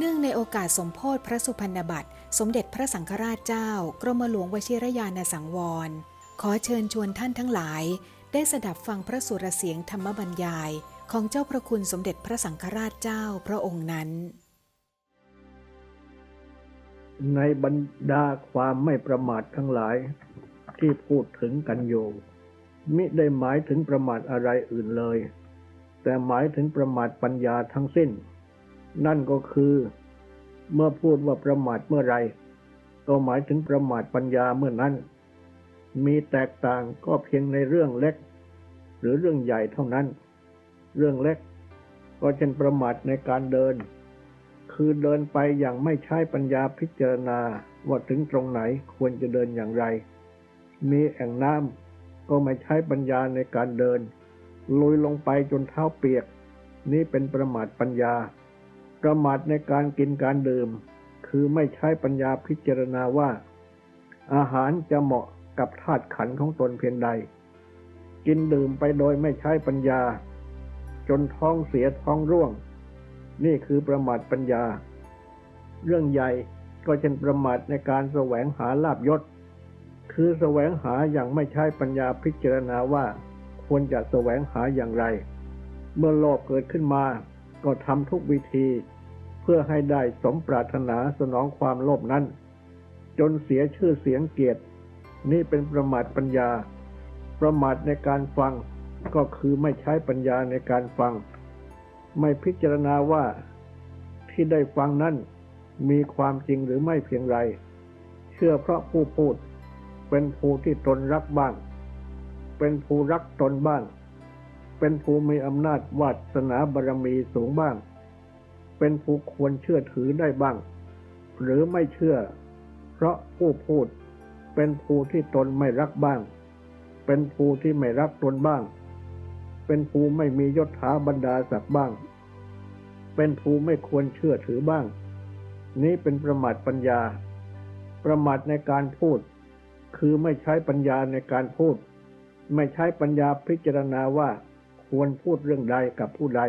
เนื่องในโอกาสสมโพธิพระสุพรรณบัตร สมเด็จพระสังฆราชเจ้า กรมหลวงวชิรยานสังวร ขอเชิญชวนท่านทั้งหลาย ได้สดับฟังพระสุรเสียงธรรมบรรยาย ของเจ้าพระคุณสมเด็จพระสังฆราชเจ้าพระองค์นั้น ในบรรดาความไม่ประมาททั้งหลายที่พูดถึงกันอยู่มิได้หมายถึงประมาทอะไรอื่นเลย แต่หมายถึงประมาทปัญญาทั้งสิ้น นั่นก็คือ เมื่อพูดว่าประมาทเมื่อไรก็หมายถึงประมาทปัญญาเมื่อนั้น มีแตกต่างก็เพียงในเรื่องเล็ก หรือเรื่องใหญ่เท่านั้น เรื่องเล็ก ก็เช่นประมาทในการเดิน คือเดินไปอย่างไม่ใช้ปัญญาพิจารณาว่าถึงตรงไหนควรจะเดินอย่างไร มีแอ่งน้ำก็ไม่ใช้ปัญญาในการเดินลุยลงไปจนเท้าเปียก นี่เป็นประมาทปัญญา ประมาทในการกินการดื่ม คือไม่ใช้ปัญญาพิจารณาว่า อาหารจะเหมาะกับธาตุขันของตนเพียงใด กินดื่มไปโดยไม่ใช้ปัญญา จนท้องเสียท้องร่วง นี่คือประมาทปัญญา เรื่องใหญ่ก็เช่นประมาทในการแสวงหาลาบยศ คือแสวงหาอย่างไม่ใช้ปัญญาพิจารณาว่า ควรจะแสวงหาอย่างไร เมื่อโลภเกิดขึ้นมา ก็ทำทุกวิธี เพื่อให้ได้สมปรารถนาสนองความโลภนั้น จนเสียชื่อเสียงเกียรติ นี่เป็นประมาทปัญญา ประมาทในการฟังก็คือไม่ใช้ปัญญาในการฟัง ไม่พิจารณาว่าที่ได้ฟังนั้นมีความจริงหรือไม่เพียงไร เชื่อเพราะผู้พูด เป็นผู้ที่ตนรักบ้าง เป็นผู้รักตนบ้าง เป็นผู้มีอำนาจวาสนาบารมีสูงบ้าง เป็นผู้ควรเชื่อถือได้บ้าง หรือไม่เชื่อ เพราะผู้พูด เป็นผู้ที่ตนไม่รักบ้าง เป็นผู้ที่ไม่รักตนบ้าง เป็นผู้ไม่มียศถาบรรดาศักดิ์บ้าง เป็นผู้ไม่ควรเชื่อถือบ้าง นี้เป็นประมาทปัญญา ประมาทในการพูด คือไม่ใช้ปัญญาในการพูด ไม่ใช้ปัญญาพิจารณาว่า ควรพูดเรื่องใดกับผู้ใด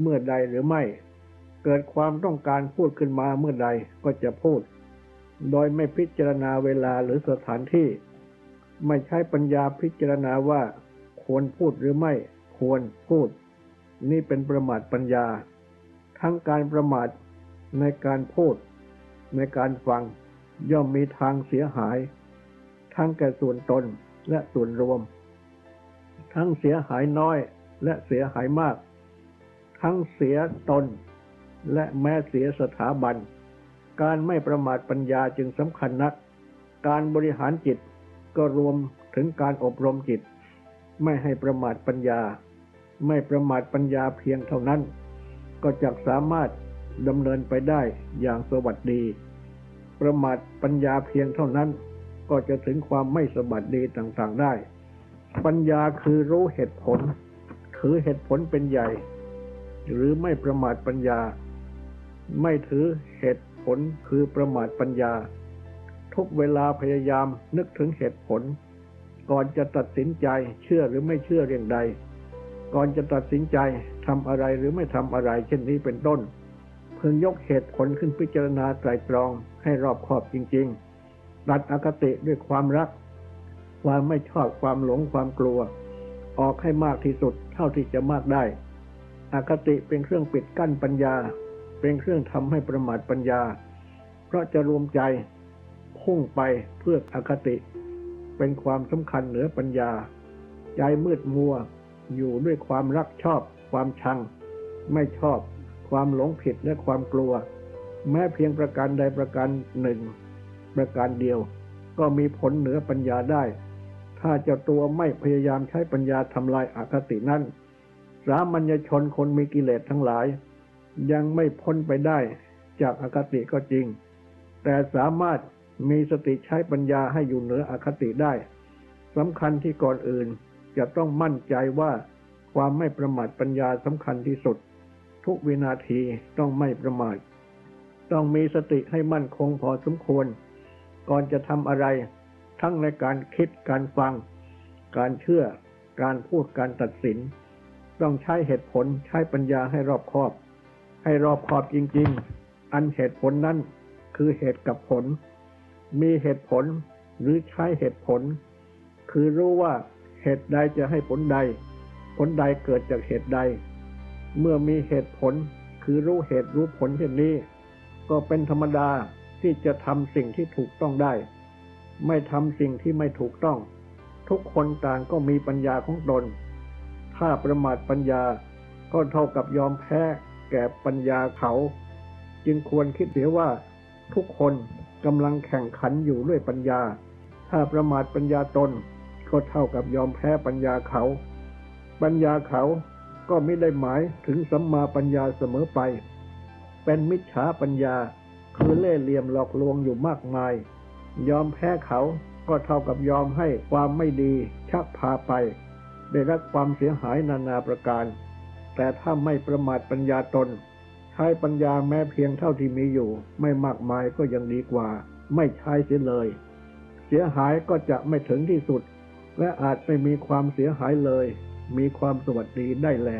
เมื่อใดหรือไม่ เกิดความต้องการพูดขึ้นมาเมื่อใดก็จะพูด โดยไม่พิจารณาเวลาหรือสถานที่ ไม่ใช้ปัญญาพิจารณาว่า ควรพูดหรือไม่ ควรพูด นี่เป็นประมาทปัญญา ทั้งการประมาทในการพูด ในการฟังย่อมมีทางเสียหาย ทั้งแก่ส่วนตนและส่วนรวม ทั้งเสียหายน้อยและเสียหายมาก ทั้งเสียตน และแม้เสียสถาบัน การไม่ประมาทปัญญาจึงสำคัญนัก การบริหารจิตก็รวมถึงการอบรมจิต ไม่ให้ประมาทปัญญา ไม่ประมาทปัญญาเพียงเท่านั้น ก็จะสามารถดำเนินไปได้อย่างสวัสดี ประมาทปัญญาเพียงเท่านั้น ก็จะถึงความไม่สวัสดีต่างๆได้ ปัญญาคือรู้เหตุผล ถือเหตุผลเป็นใหญ่ หรือไม่ประมาทปัญญา ไม่ถือเหตุผลคือประมาทปัญญา ทุกเวลาพยายามนึกถึงเหตุผล ก่อนจะตัดสินใจเชื่อหรือไม่เชื่อเรื่องใด ก่อนจะตัดสินใจทำอะไรหรือไม่ทำอะไร เช่นนี้เป็นต้น เพึงยกเหตุผลขึ้นพิจารณาไตรตรองให้รอบคอบจริงๆตัดอคติด้วยความรัก ความไม่ชอบความหลงความกลัว ออกให้มากที่สุดเท่าที่จะมากได้ อคติเป็นเครื่องปิดกั้นปัญญา เป็นเครื่องทำให้ประมาทปัญญา เพราะจะรวมใจพุ่งไปเพื่ออคติ เป็นความสำคัญเหนือปัญญา ใจมืดมัวอยู่ด้วยความรักชอบ ความชัง ไม่ชอบ ความหลงผิดและความกลัว แม้เพียงประการใดประการหนึ่ง ประการเดียว ก็มีผลเหนือปัญญาได้ ถ้าเจ้าตัวไม่พยายามใช้ปัญญาทำลายอาคตินั้น สามัญชนคนมีกิเลสทั้งหลาย ยังไม่พ้นไปได้จากอาคติก็จริง แต่สามารถมีสติใช้ปัญญาให้อยู่เหนืออคติได้สำคัญที่ก่อนอื่นจะต้องมั่นใจว่าความไม่ประมาทปัญญาสำคัญที่สุด ทุกวินาทีต้องไม่ประมาท ต้องมีสติให้มั่นคงพอสมควร ก่อนจะทำอะไร ทั้งในการคิดการฟัง การเชื่อ การพูดการตัดสิน ต้องใช้เหตุผลใช้ปัญญาให้รอบคอบ ให้รอบคอบจริง ๆ อันเหตุผลนั้นคือเหตุกับผล มีเหตุผลหรือใช้เหตุผล คือรู้ว่าเหตุใดจะให้ผลใด ผลใดเกิดจากเหตุใด เมื่อมีเหตุผลคือรู้เหตุรู้ผลเช่นนี้ ก็เป็นธรรมดาที่จะทำสิ่งที่ถูกต้องได้ ไม่ทำสิ่งที่ไม่ถูกต้อง ทุกคนต่างก็มีปัญญาของตน ถ้าประมาทปัญญาก็เท่ากับยอมแพ้แก่ปัญญาเขา จึงควรคิดเสียว่า ทุกคนกำลังแข่งขันอยู่ด้วยปัญญา ถ้าประมาทปัญญาตน ก็เท่ากับยอมแพ้ปัญญาเขา ปัญญาเขาก็ไม่ได้หมายถึงสัมมาปัญญาเสมอไป เป็นมิจฉาปัญญาคือเล่ห์เหลี่ยมหลอกลวงอยู่มากมาย ยอมแพ้เขาก็เท่ากับยอมให้ความไม่ดีชักพาไป ได้รับความเสียหายนานาประการ แต่ถ้าไม่ประมาทปัญญาตน ใช้ปัญญาแม้เพียงเท่าที่มีอยู่ ไม่มากมายก็ยังดีกว่า ไม่ใช้เสียเลย เสียหายก็จะไม่ถึงที่สุด และอาจไม่มีความเสียหายเลย มีความสวัสดีได้แล